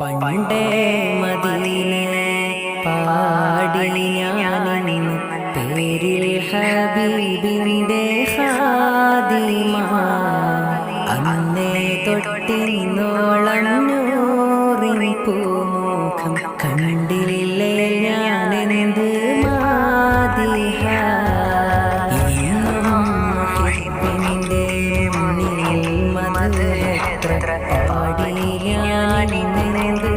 പണ്ടേ മദീന പാടി ഞാനിന്ന് പേരിൽ ഹബീബിന്റെ பாடி ஞானி நிறைந்து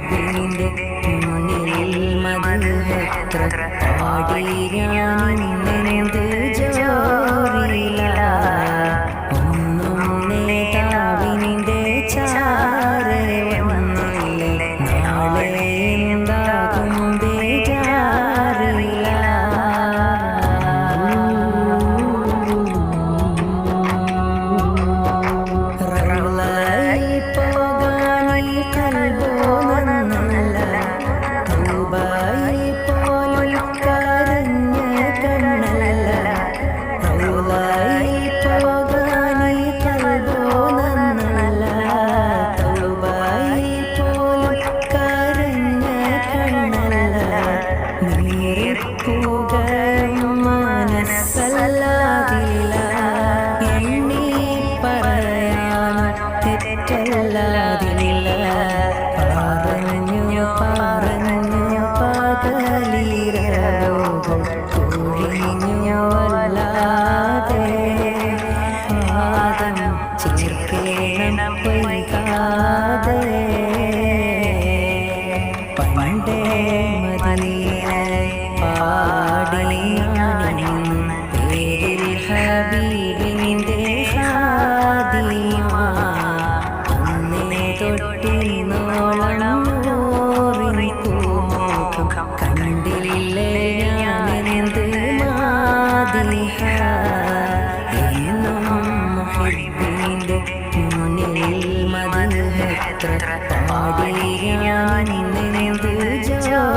baby. മനസ്സല്ലാതില്ല എണ്ണി പറയാൻ തെറ്റല്ലാതില്ല. പറഞ്ഞു പറഞ്ഞു പകലിരവുകൾ കുഴിഞ്ഞു വല്ലാതെ. പാദം ചേർക്കേണം പണ്ടേ മദീന പാടി ഞാൻ ഇന്ന് ഒന്നും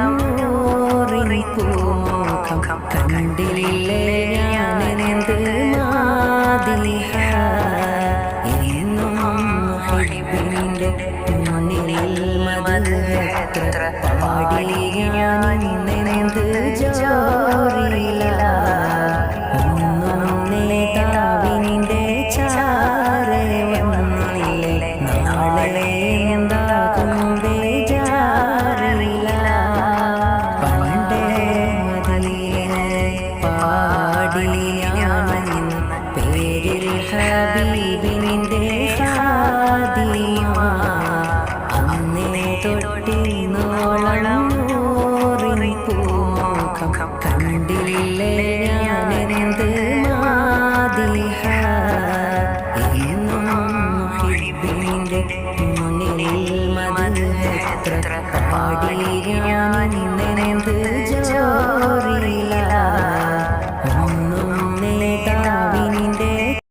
നേതാവിനിന്റെ ചാരെ നാളെ എന്താകും ദുഃഖം കണ്ടില്ലേ ഞാനെന്ത് മാതിഹ? എന്നും മുഹിബിന്റെ മുന്നിൽ മധുഹത്ര പാടി ഞാൻ ഇന്നെന്ത് ജോറിയില്ല